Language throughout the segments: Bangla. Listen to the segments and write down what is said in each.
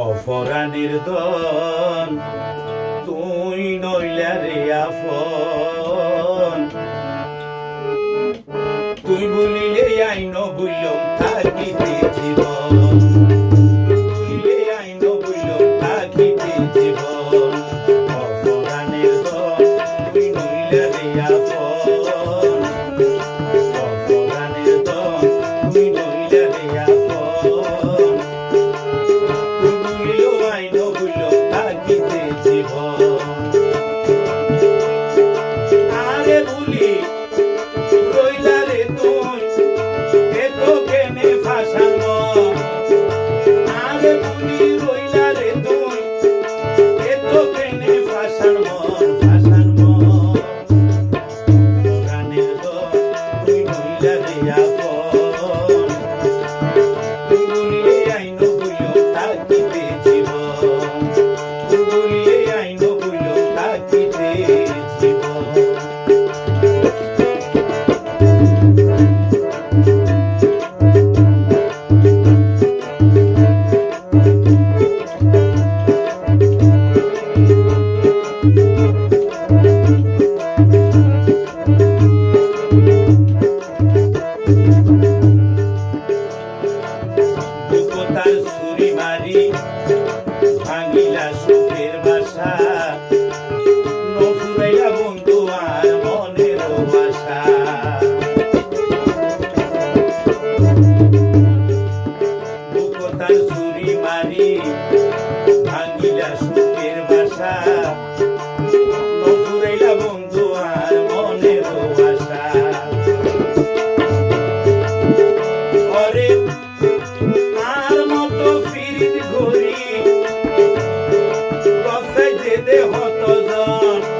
অপরাণীর দন তুই নইলারে আফন তুই বলিলে আইন বুঝলাম বন্ধুয়ায় মনের বাসা তার চুরি মারি ভাঙিলা সুখের বাসা নজুরাইলা বন্ধুয়ায় মনের বাসা ঘরে আর মতো ফিরির ঘুরি রসাই যেতে হতো জন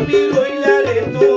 conmigo y la haré todo.